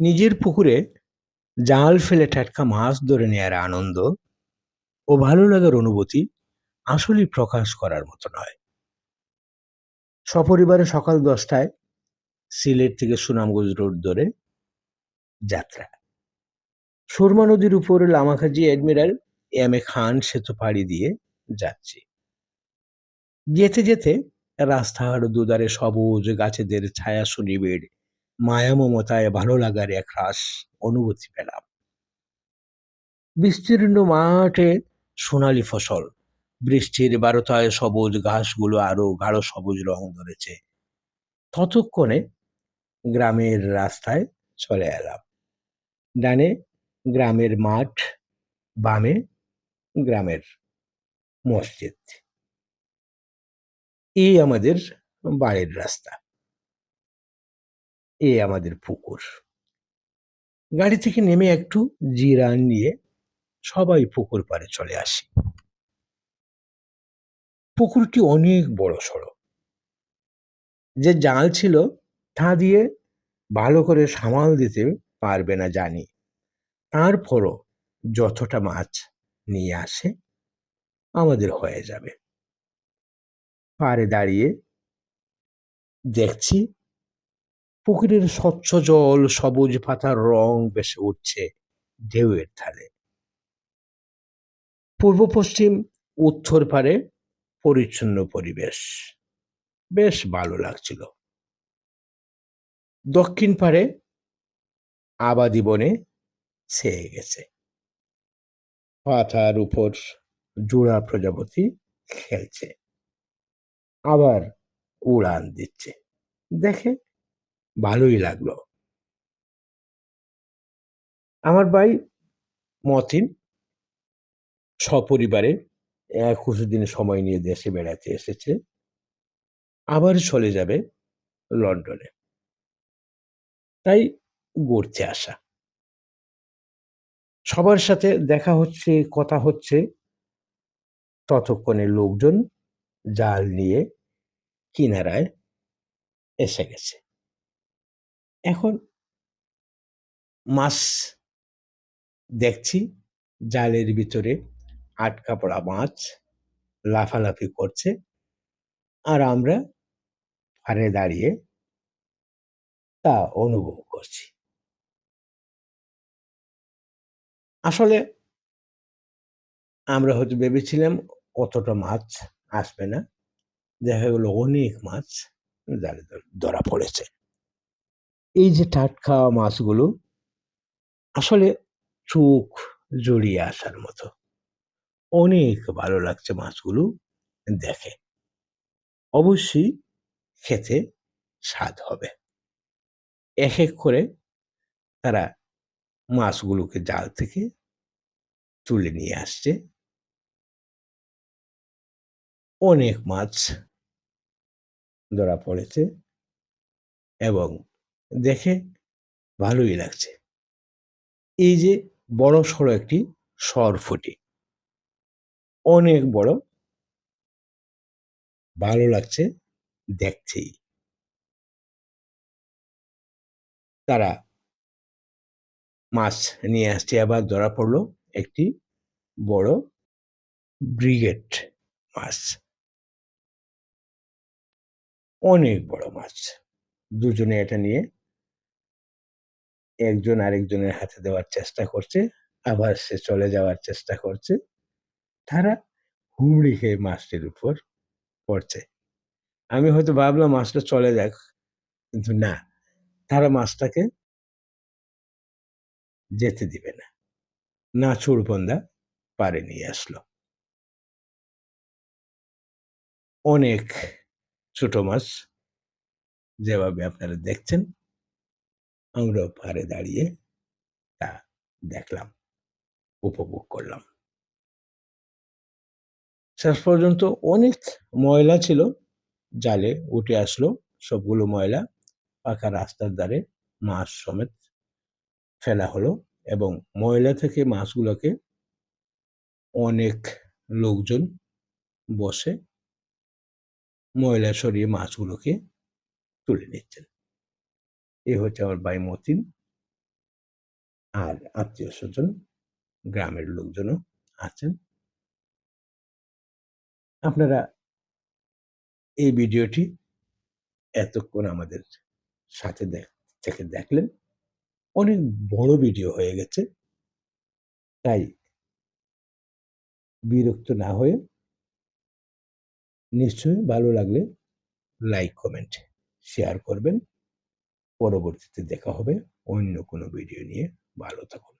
নিজের পুকুরে জাল ফেলে টাটকা মাছ ধরে নেয়ার আনন্দ ও ভালো লাগার অনুভূতি আসলেই প্রকাশ করার মতো নয়। সপরিবারে সকাল দশটায় সিলেট থেকে সুনামগঞ্জ রোড ধরে যাত্রা। সুরমা নদীর উপরে লামাখাজি অ্যাডমিরাল এম এ খান সেতু পাড়ি দিয়ে যাচ্ছি। যেতে যেতে রাস্তার দুধারে সবুজ গাছেদের ছায়া সুনিবিড় মায়া মমতায় ভালো লাগার এক রাস অনুভূতি পেলাম। বিস্তীর্ণ মাঠে সোনালি ফসল, বৃষ্টির বারোতায় সবুজ ঘাসগুলো আরও গাঢ় সবুজ রং ধরেছে। ততক্ষণে গ্রামের রাস্তায় চলে এলাম। ডানে গ্রামের মাঠ, বামে গ্রামের মসজিদ। এই আমাদের বাড়ির রাস্তা। এ আমাদের পুকুর। গাড়ি থেকে নেমে একটু জিরান নিয়ে সবাই পুকুর পাড়ে চলে আসি। পুকুরটি অনেক বড় সড়ো। যে জাল ছিল তা দিয়ে ভালো করে সামাল দিতে পারবে না জানি। তারপরও যতটা মাছ নিয়ে আসে আমাদের হয়ে যাবে। পাড়ে দাঁড়িয়ে দেখছি পুকুরের স্বচ্ছ জল, সবুজ পাতার রং বেসে উঠছে ঢেউয়ের ধারে। পূর্ব পশ্চিম, উত্তর পারে পরিচ্ছন্ন পরিবেশ। বেশ ভালো লাগছিল। দক্ষিণ পারে আবাদি বনে ছেয়ে গেছে। পাতার উপর জোড়া প্রজাপতি খেলছে। আবার উড়ান দিচ্ছে। দেখে ভালোই লাগল। আমার ভাই মতিন সপরিবারে একুশ দিন সময় নিয়ে দেশে বেড়াতে এসেছে। আবার চলে যাবে লন্ডনে। তাই ঘুরতে আসা সবার সাথে দেখা হচ্ছে, কথা হচ্ছে। ততক্ষণে লোকজন জাল নিয়ে কিনারায় এসে গেছে। এখন মাছ দেখছি, জালের ভিতরে আটকা পড়া মাছ লাফালাফি করছে আর আমরা পাড়ে দাঁড়িয়ে তা অনুভব করছি। আসলে আমরা হয়তো ভেবেছিলাম অতটা মাছ আসবে না। দেখা গেলো অনেক মাছ জালে ধরা পড়েছে। এই যে টাটকা মাছগুলো, আসলে চোখ জড়িয়ে আসার মতো। অনেক ভালো লাগছে মাছগুলো দেখে। অবশ্যই খেতে স্বাদ হবে। এক এক করে তারা মাছগুলোকে জাল থেকে তুলে নিয়ে আসছে। অনেক মাছ ধরা পড়েছে এবং দেখে ভালোই লাগছে। এই যে বড় সড়ো একটি সরফুটি অনেক বড়। ভালো লাগছে দেখছেই তারা মাছ নিয়ে আসছে, আবার ধরা পড়ল একটি বড় ব্রিগেড মাছ। অনেক বড় মাছ। দুজনে এটা নিয়ে একজন আরেকজনের হাতে দেওয়ার চেষ্টা করছে, আবার সে চলে যাওয়ার চেষ্টা করছে। তারা হুমড়ি খেয়ে মাছটির উপর পড়ছে। আমি হয়তো ভাবলাম মাছটা চলে যাক, কিন্তু না, তারা মাছটাকে যেতে দিবে না। না চুরবন্দা পারে নিয়ে আসলো। অনেক ছোট মাছ যেভাবে আপনারা দেখছেন আমরাও পারে দাঁড়িয়ে তা দেখলাম, উপভোগ করলাম। শেষ পর্যন্ত অনেক ময়লা ছিল, জালে উঠে আসলো সবগুলো ময়লা, পাকা রাস্তার ধারে মাছ সমেত ফেলা হলো এবং ময়লা থেকে মাছগুলোকে অনেক লোকজন বসে ময়লা সরিয়ে মাছগুলোকে তুলে নিচ্ছেন। এ হচ্ছে আমার ভাই মতিন আর আত্মীয় স্বজন গ্রামের লোকজনও আছেন। আপনারা এই ভিডিওটি এতক্ষণ আমাদের সাথে থেকে দেখলেন। অনেক বড় ভিডিও হয়ে গেছে। তাই বিরক্ত না হয়ে নিশ্চয়ই ভালো লাগলে লাইক, কমেন্ট, শেয়ার করবেন। পরবর্তীতে দেখা হবে অন্য কোনো ভিডিও নিয়ে। ভালো থাকুন।